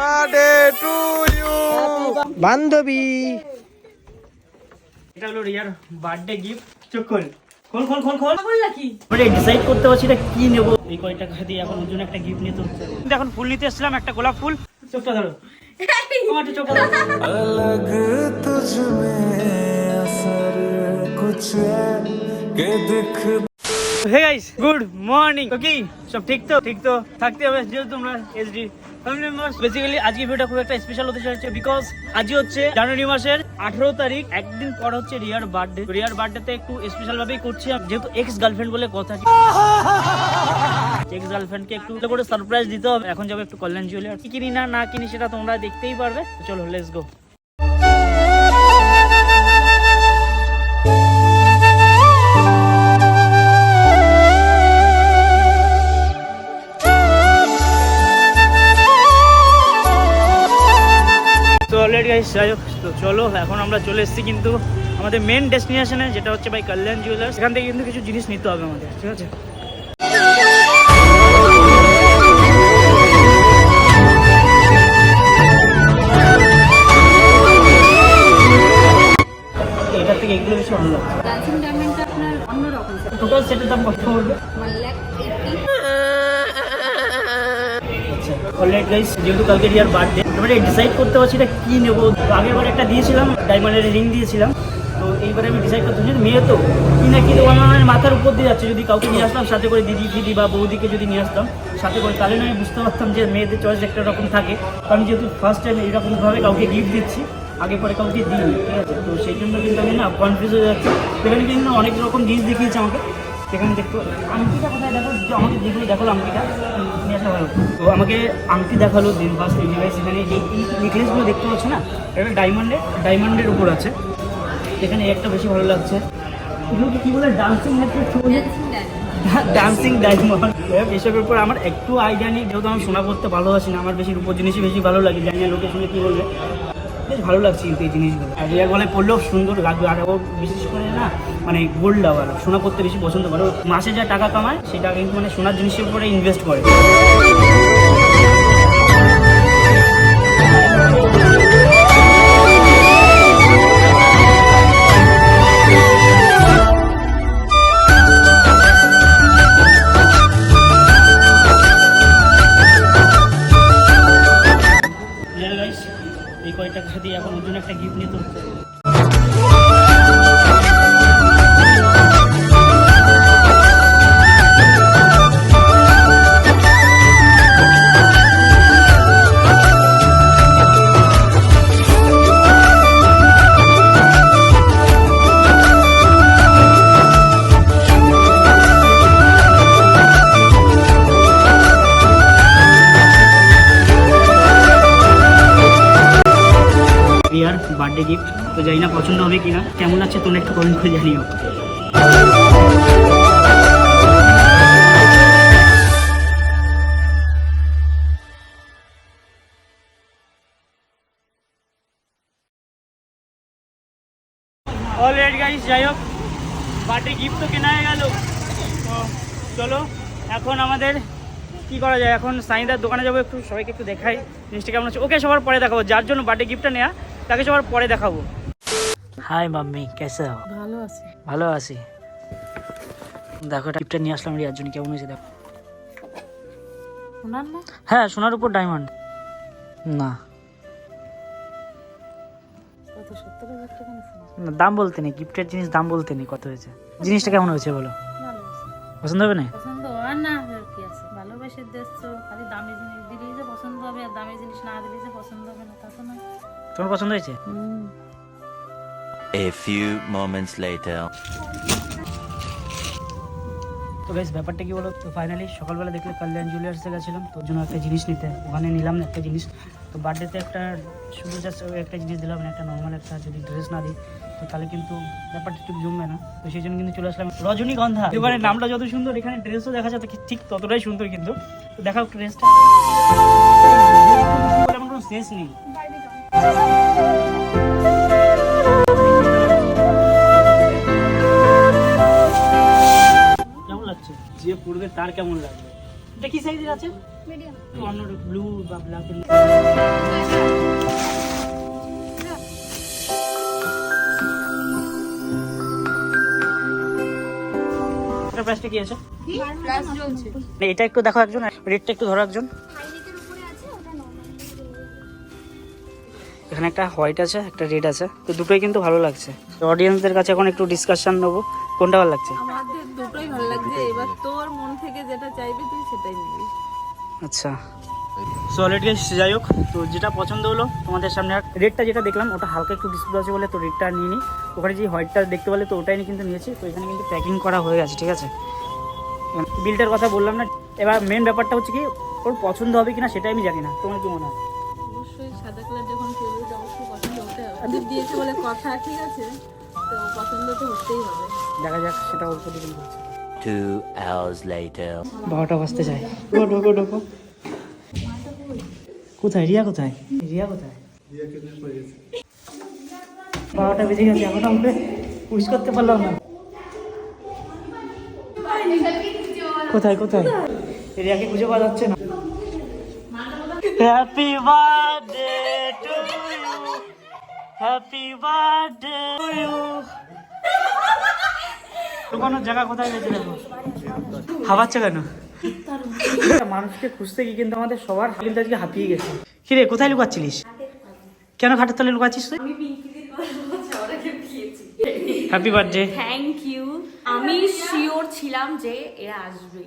Birthday to you বান্ধবী এটা হলো রিয়ার বার্থডে গিফট চোখ খোল খোল খোল খোল খোল বললা কি মানে ডিসাইড করতে পারছি এটা কি নেবো এই কয় টাকা দিয়ে এখন ওর জন্য একটা গিফট নিতে হচ্ছে কিন্তু এখন ফুল নিতে এসেছিলাম একটা গোলাপ ফুল চোখটা ধরো তোমার একটু চোখটা ধরো अलग तुझ में असर कुछ है के दिख হে গাইস গুড মর্নিং তো কি সব ঠিক তো ঠিক তো থাকতে হবে যেহেতু তোমরা এসডি আজকে খুব একটা স্পেশাল হতে বিকজ হচ্ছে জানুয়ারি মাসের আঠারো তারিখ। একদিন পর হচ্ছে রিয়ার বার্থডে একটু স্পেশাল ভাবেই করছি যেহেতু এক্স গার্লফ্রেন্ড বলে কথা এক্স গার্লফ্রেন্ডকে একটু করে সারপ্রাইজ দিতে হবে। এখন কল্যাণ জুয়েলার কি কিনি না না কিনি সেটা তোমরা দেখতেই পারবে। চলো লেস গো গাইস যাই হোক তো চলো এখন আমরা চলে এসেছি কিন্তু আমাদের মেন ডেস্টিনেশনে যেটা হচ্ছে ভাই কল্যাণ জুয়েলার্স এখান থেকে কিন্তু কিছু জিনিস নিতে হবে আমাদের ঠিক আছে? থেকে এগুলো বেশি ভালো লাগছে। ডান্সিং ডায়মন্ডটা আপনার অন্যরকম। টোটাল সেটের দাম কত পড়বে? One lakh eighty already guys যেহেতু কালকে রিয়ার বার্থডে এবারে ডিসাইড করতে পারছি এটা কি নেব। তো আগের বার একটা দিয়েছিলাম ডায়মন্ডের রিং দিয়েছিলাম। তো এইবারে আমি ডিসাইড করতে পারছি মেয়ে তো, কি না কি আমার মাথার উপর দিয়ে যাচ্ছে। যদি কাউকে নিয়ে আসতাম, সাথে করে দিদি দিদি বা বৌদিকে যদি নিয়ে আসতাম, সাথে করে, তাহলে আমি বুঝতে পারতাম যে মেয়েদের চয়েস একটা রকম থাকে। কারণ যেহেতু ফার্স্ট টাইম এইরকমভাবে কাউকে গিফট দিচ্ছি, আগে পরে কাউকে দিই ঠিক আছে? তো সেই জন্য কিন্তু আমি না কনফিউজ হয়ে যাচ্ছি। সেখানে কিন্তু অনেক রকম জিনিস দেখিয়েছে আমাকে। সেখানে দেখতে আংটিটা কোথায় দেখো আমাকে যেগুলো দেখাল আংটিটা নিয়ে আসা ভালো তো আমাকে আংটি দেখাল দিন ফার্স্ট এই ডিভাইস এখানে এই নেকলেসগুলো দেখতে পাচ্ছ না? এটা ডায়মন্ডের ডায়মন্ডের উপর আছে। এখানে একটা বেশি ভালো লাগছে। এগুলোকে কি বলে? ডান্সিং ডায়মন্ড ডান্সিং ডায়মন্ড এসবের উপর আমার একটু আইডিয়া নেই। যেহেতু আমি শোনা করতে ভালোবাসি না, আমার বেশি রূপর জিনিসই বেশি ভালো লাগে, জানি না লোকে শুনে কী বলবে। বেশ ভালো লাগছে কিন্তু এই জিনিসগুলো। আর রিয়া গলায় পড়লেও সুন্দর লাগবে, আর ও বিশেষ করে না মানে গোল্ড লাভার সোনা করতে বেশি পছন্দ করে। মাসে যা টাকা কামায়, সেটা কিন্তু মানে সোনার জিনিসের উপরে ইনভেস্ট করে। এই কয় খাদি এখন ওর জন্য একটা গিফট নিতে হচ্ছে বার্থডে গিফট তো জানি না পছন্দ হবে কিনা। কেমন লাগছে তোমরা একটু কমেন্ট করে জানিও। অলরেডি গাইস যাই হোক বার্থডে গিফট তো কেনা হয়ে গেল চলো, এখন আমাদের কি করা যায়? এখন সাইদার দোকানে যাব একটু, সবাইকে একটু দেখাই। জিনিসটা কেমন আছে? ওকে সবার পরে দেখাবো। যার জন্য বার্থডে গিফটটা নেওয়া তাকে সবার পরে দেখাবো। হাই মাম্মি কেসে হো ভালো আছে। ভালো আছি। দেখো এটা গিফটটা নিয়ে আসলাম রিয়ার জন্য কেমন হয়েছে দেখো। না? হ্যাঁ সোনার উপর ডায়মন্ড না। দাম বলতে নেই গিফটের জিনিস দাম বলতে নেই কত হয়েছে। জিনিসটা কেমন হয়েছে বলো? পছন্দ হবে না? পছন্দ? আর না কি আছে? ভালোবেসে দেখছ খালি দামি জিনিস দিলেই যে পছন্দ হবে আর দামি জিনিস না দিলেই তোমার পছন্দ হয়েছে? A few moments later. তো বেশ ব্যাপারটা কি বলো তো ফাইনালি সকালবেলা দেখলে কল্যাণ জুয়েলার্সে গেছিলাম তোর জন্য একটা জিনিস নিতে। ওখানে নিলাম না একটা জিনিস। তো বার্থডেতে একটা শুধু জাস্ট একটা জিনিস দিলাম না একটা নর্মাল একটা যদি ড্রেস না দিই তো তাহলে কিন্তু ব্যাপারটা ঠিক জমবে না। তো সেই জন্য কিন্তু চলে আসলাম রজনীগন্ধা। এবারে নামটা যত সুন্দর এখানে ড্রেসও দেখা যাচ্ছে ঠিক ততটাই সুন্দর কিন্তু। তো দেখাও ড্রেসটা আমার কোনো শেষ নেই। যে পড়বে তার কেমন লাগবে? এটা কি সাইজের আছে? অন্য ব্লু বা ব্ল্যাক প্রাইসটা কি আছে? এটা একটু দেখো একজন রেটটা একটু ধরো একজন। এখানে একটা হোয়াইট আছে একটা রেড আছে। তো দুটোই কিন্তু ভালো লাগছে। তো অডিয়েন্সদের কাছে এখন একটু ডিসকাশন নেব। কোনটা ভালো লাগছে? এবার তোর মন থেকে যেটা চাইবি তুই সেটাই নিবি। আচ্ছা। সো অলরেডি যাই হোক তো যেটা পছন্দ হলো তোমাদের সামনে রেটটা যেটা দেখলাম ওটা হালকা একটু ডিসপ্লে আছে বলে তো রেটটা নিয়ে নিই ওখানে যে হোয়াইটটা দেখতে পেলে তো ওটাই নিয়ে কিন্তু নিয়েছি তো এখানে কিন্তু প্যাকিং করা হয়ে গেছে ঠিক আছে? বিলটার কথা বললাম না। এবার মেন ব্যাপারটা হচ্ছে কি ওর পছন্দ হবে কিনা সেটাই আমি জানি না। তোমার কি মনে হয়? অবশ্যই সাদা কালার যখন ফেভারিট অবশ্যই পছন্দ হতে হবে। দিয়েছে বলে কথা ঠিক আছে? তো পছন্দ তো হতেই হবে। দেখা যাক সেটা ওর করছে। Two hours later. বারোটা বাজতে ঢোকো ঢোকো ঢোকো। কোথায়? রিয়া কোথায়? রিয়া কোথায়? বারোটা বেজে গেছে, এখন আমরা উইশ করতে পারলাম না। কোথায় কোথায়? রিয়াকে খুঁজে পাওয়া যাচ্ছে না। Happy birthday to you happy birthday to you লুকানোর জায়গা কোথায় গেছে দেখো? হাবাচ্ছে কেন? মানুষকে খুঁজতে গিয়ে কিন্তু আমাদের সবার কিন্তু আজকে হাঁপিয়ে গেছে। কিরে কোথায় লুকাচ্ছিলিস? কেন খাটের তলে লুকাচ্ছিস তুই? হ্যাপি বার্থডে থ্যাংক ইউ আমি শিওর ছিলাম যে এরা আসবে।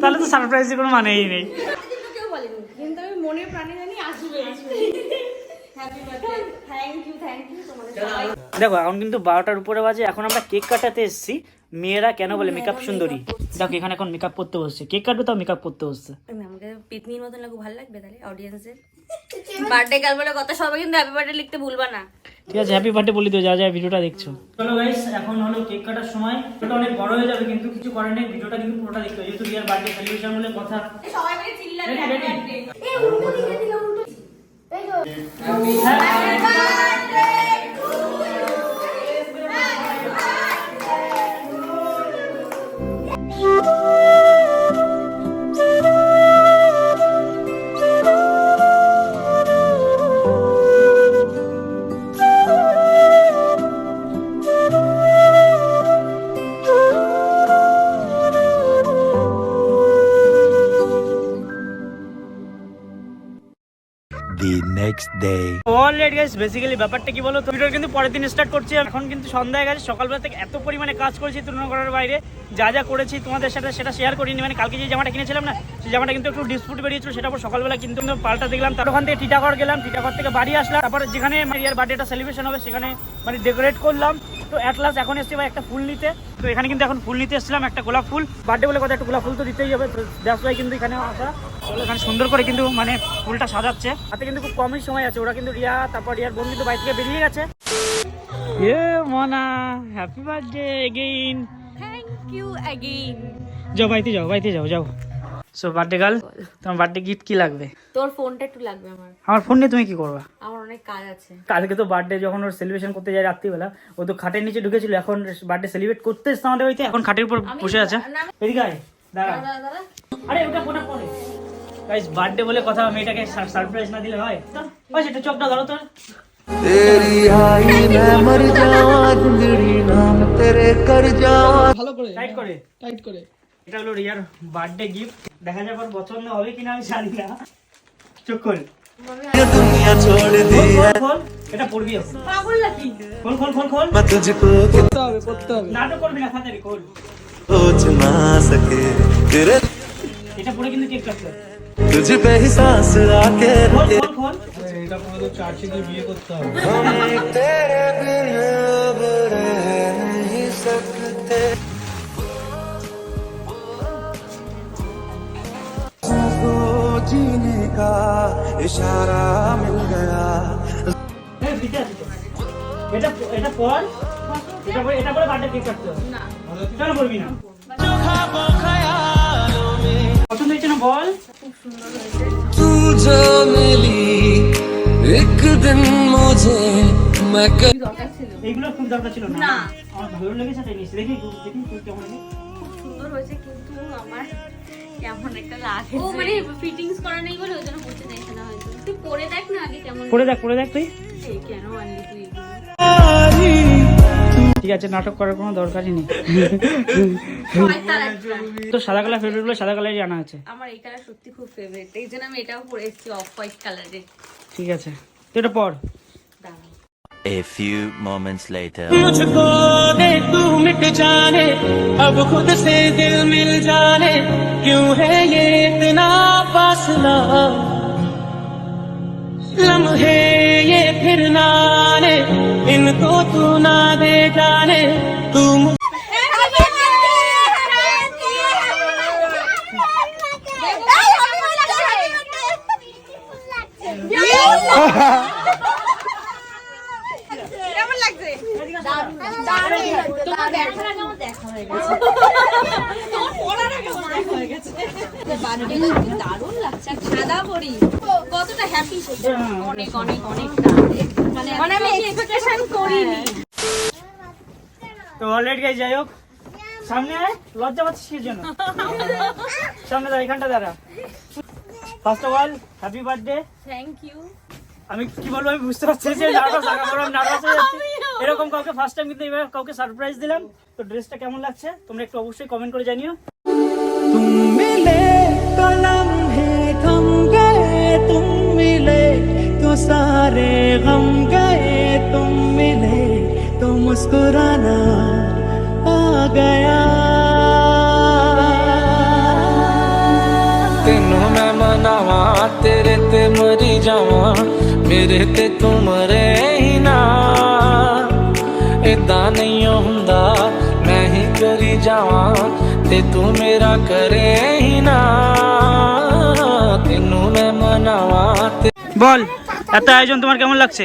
তাহলে তো সারপ্রাইজের কোনো মানেই নেই। কেউ বলেনি কিন্তু আমি মনের প্রাণে জানি আসবে। আসবে happy birthday thank you thank you তোমাদের সবাই দেখো এখন কিন্তু বারোটার উপরে বাজে এখন আমরা কেক কাটাতে এসেছি। মেয়েরা কেন বলে মেকআপ সুন্দরী? দেখো এখানে এখন মেকআপ করতে বসছে। কেক কাটবে তাও মেকআপ করতে বসছে। আমাকে পিতনির মতন লাগু ভালো লাগবে তাহলে অডিয়েন্সের বার্থডে কাল বলে কথা সবাই কিন্তু হ্যাপি বার্থডে লিখতে ভুলবা না। ঠিক আছে হ্যাপি বার্থডে বলি তো যা যা ভিডিওটা দেখছ। চলো গাইস এখন হলো কেক কাটার সময়। অনেক বড় হয়ে যাবে কিন্তু কিছু করার নেই। ভিডিওটা কিন্তু পুরোটা দেখতে হবে। যেহেতু রিয়ার বার্থডে সেলিব্রেশন বলে কথা। সবাই মিলে চিল্লাবে Ready, happy birthday day. Already guys basically ব্যাপারটা কি বলো কিন্তু পরের দিন স্টার্ট করছি এখন কিন্তু সন্ধ্যায় গেছে। সকালবেলা থেকে এত পরিমাণে কাজ করেছি তুলনা করার বাইরে। যা যা করেছি তোমাদের সাথে সেটা শেয়ার করিনি। মানে কালকে যে জামাটা কিনেছিলাম না, সেই জামাটা কিন্তু একটু ডিসপুট বেরিয়েছিল, সেটা পর সকালবেলা কিন্তু পাল্টা দেখলাম। তার ওখান থেকে টিটাগড় গেলাম টিটাগড় থেকে বাড়ি আসলাম। তারপর যেখানে মারিয়ার বার্থডেটা সেলিব্রেশন হবে, সেখানে মানে ডেকোরেট করলাম। তো অ্যাট লাস্ট এখন এসেছি ভাই একটা ফুল নিতে। তো এখানে কিন্তু এখন ফুল নিতে এসেছিলাম একটা গোলাপ ফুল। বার্থডে বলে কথা একটা গোলাপ ফুল তো দিতেই হবে দ্যাটস ওয়াই কিন্তু এখানে আসা। এখানে সুন্দর করে কিন্তু মানে ফুলটা সাজাচ্ছে। হাতে কিন্তু খুব কমই সময় আছে ওরা কিন্তু রিয়া তারপর রিয়ার বোন কিন্তু বাড়ি থেকে বেরিয়ে গেছে। এ মনা happy birthday again thank you again যাও বাড়িতে যাও বাড়িতে যাও যাও। সো বার্থডে গার্ল তোমার বার্থডে গিফট কি লাগবে তোর ফোনটা একটু লাগবে আমার আমার ফোন নিয়ে তুমি কি করবা আমার অনেক কাজ আছে কালকে তো বার্থডে যখন ওর সেলিব্রেশন করতে যায় রাত্রিবেলা ও তো খাটের নিচে ঢুকেছিল এখন বার্থডে সেলিব্রেট করতে এসছে আমাদের বাড়িতে এখন খাটের উপর বসে আছে এদিকে আয় দাঁড়া দাদা দাদা আরে ওটা ফোনটা পরে গাইস বার্থডে বলে কথা মেয়েটাকে সারপ্রাইজ না দিলে হয় ওই সেটা চোখটা ধরো তোর तेरी आई मैं मर जावा जिंदड़ी नाम तेरे कर जावा টাইট করে টাইট করে এটা হলো রিয়ার বার্থডে গিফট দেখা যাক ওর পছন্দ হবে কিনা আমি জানি না চোখ খোল ये दुनिया छोड़ दी খোল, খোল এটা পড়বি এখন পাগল নাকি খোল খোল খোল খোল मैं तुझको নাটক করবি না তাড়াতাড়ি খোল सोच ना सके तेरे এটা পড়ে কিন্তু কেক কাটতে হবে। तुझ पे ही सांस आके খোল रुके খোল খোল हम तेरे बिन अब रह नहीं सकते का इशारा मिल गया হ্যাঁ দিতে আছে তো। এটা এটা পড় এটা পরে এটা পরে বার্থডে কেক কাটতে হবে না কেন বলবি না পছন্দ হয়েছে না বল तू जो मिली एक दिन मुझे मैं कर দরকার ছিল এইগুলো খুব দরকার ছিল না না। আমার ভালো লেগেছে তাই নিচ্ছি দেখি দেখি তুই কেমন লাগে খুব সুন্দর হয়েছে কিন্তু আমার কেমন একটা লাগে ও মানে ফিটিংস করা নেই বলে ওই জন্য পড়তে চাইছে না হয়তো তুই পরে দেখ না আগে কেমন পড়ে দেখ পড়ে দেখ তুই। কেন আনলি তুই ঠিক আছে নাটক করার কোনো দরকারই নেই। তো সাদা কালার ফেভারিট বলে সাদা কালারই জানা আছে। আমার এই কালার সত্যি খুব ফেভারিট এই জন্য আমি এটাও পরে এসেছি অফ হোয়াইট কালারের ঠিক আছে। তো এটা পর। দাঁড়াও A few moments later. मुझको दे, तू मिट जाने। अब खुद से दिल मिल जाने। क्यों है ये इतना फासला? लम्हे ये फिर ना आने इनको तू ना दे जाने। তো অলরেডি গাইজ যাই হোক সামনে আয় লজ্জা পাচ্ছিস কি জন্য সামনে দাঁড়া এখানটা দাঁড়া first of all happy birthday thank you আমি কি বলবো আমি বুঝতে পারছি যে নার্ভাস আগা পরে নার্ভাস হয়ে যাচ্ছি এরকম কাউকে ফার্স্ট টাইম কিন্তু এবার কাউকে সারপ্রাইজ দিলাম তো ড্রেসটা কেমন লাগছে তোমরা একটু অবশ্যই কমেন্ট করে জানিও तुम मिले तो लम्हे थम गए तुम मिले तो सारे मुस्कुराना आ गया। तेन मैं मनावा तेरे ते मरी जावा मेरे ते तू मरे ही ना इदा नहीं होंदा मैं ही करी जावा ते तू मेरा करे ही ना। तेनू मैं मनावा बोल এত আয়োজন তোমার কেমন লাগছে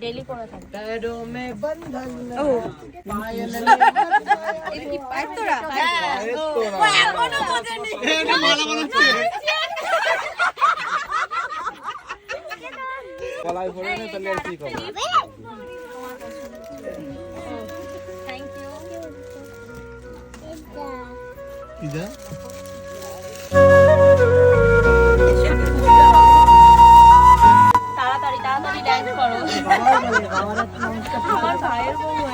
डेली कोण पैरों में बंधन ओ पायल इनकी पैर तोड़ा কোনো কথা নেই এটা ভালো মনে হচ্ছে কলাই ভরে না তাহলে আর কি করব থ্যাংক ইউ ইদা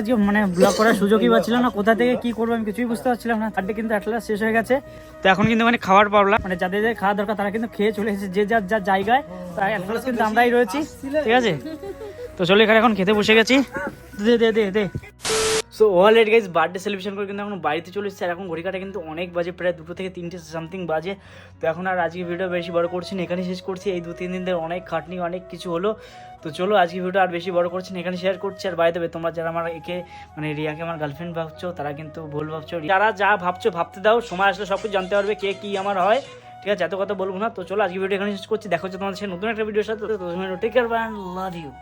আজকে মানে ব্লগ করার সুযোগই পাচ্ছিলাম না। কোথা থেকে কি করব আমি কিছুই বুঝতে পারছিলাম না। চারটে কিন্তু একটা শেষ হয়ে গেছে। তো এখন কিন্তু মানে খাবার পাবলাম মানে যাদের যাদের খাওয়া দরকার, তারা কিন্তু খেয়ে চলে এসেছে। যে যার যার জায়গায়, তাই একটা কিন্তু আমরাই রয়েছি। ঠিক আছে? তো চলো এখানে এখন খেতে বসে গেছি। দে দে দে দে। So already guys birthday celebration করে কিন্তু এখন বাড়িতে চলে এসেছে। আর এখন ঘড়ি কাটা কিন্তু অনেক বাজে, প্রায় দুটো থেকে তিনটে সামথিং বাজে। তো এখন আর আজকে ভিডিও বেশি বড় করছি না এখানে শেষ করছি। এই দু তিন দিন ধরে অনেক খাটনি, অনেক কিছু হলো। তো চলো, আজকে ভিডিও আর বেশি বড় করছি না, এখানে শেয়ার করছি। আর দেবে তোমরা যারা আমার একে মানে রিয়াকে আমার গার্লফ্রেন্ড ভাবছ, তারা কিন্তু ভুল ভাবছ। যারা যা ভাবছ, ভাবতে দাও। সময় আসলে সব কিছু জানতে পারবে কে, কী আমার হয়। ঠিক আছে, এত কথা বলব না। তো চলো, আজকে ভিডিও এখানে শেষ করছি। দেখো তোমাদের সাথে নতুন একটা ভিডিওর সাথে। Take care love you